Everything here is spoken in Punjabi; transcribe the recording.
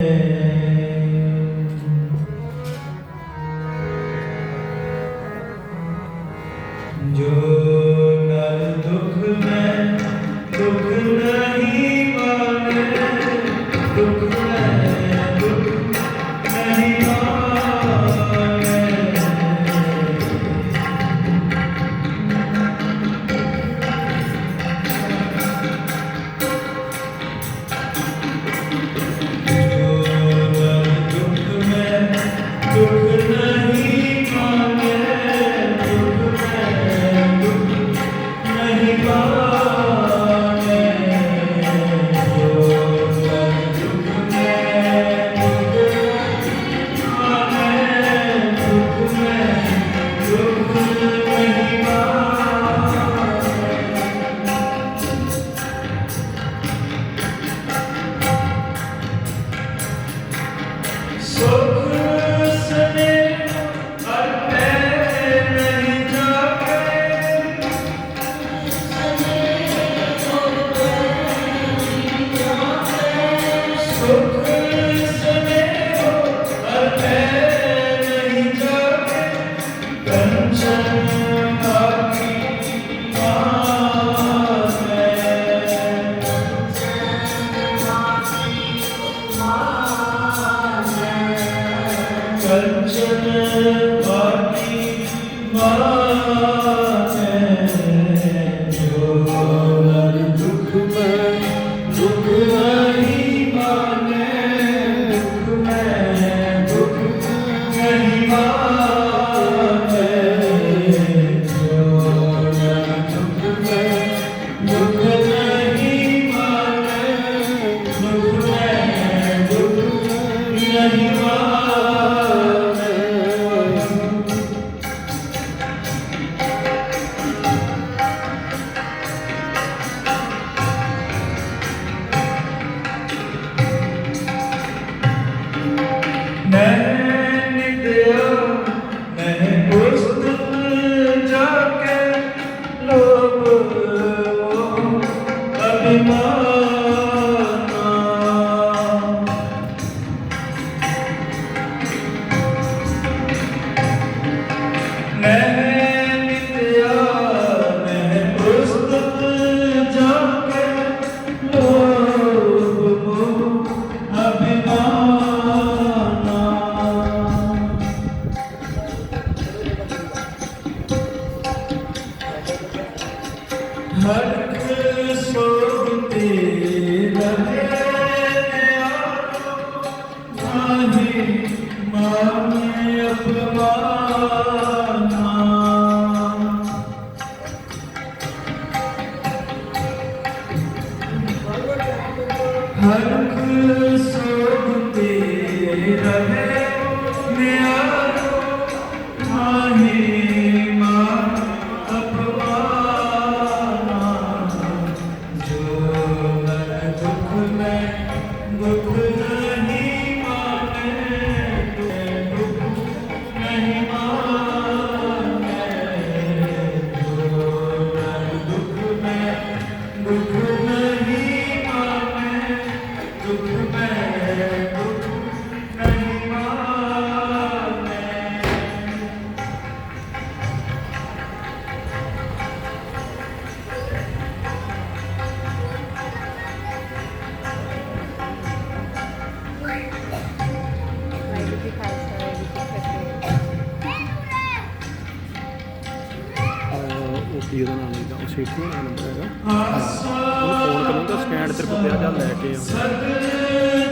Yeah. Good night. Fatima. ਹਰ ਸੁਖ ਤੇ ਰਹੇ ਸੀ ਉਹਦਾ ਨਾਮ ਇਹਦਾ ਉਹ ਸੇਠੀ ਦਾ ਨੰਬਰ ਹੈਗਾ। ਉਹਨੂੰ ਫੋਨ ਕਰੂੰਗਾ ਸਕੈਨ ਤੇਰੇ ਕੋਲ ਜਾਂ ਲੈ ਕੇ ਆਉਂਦਾ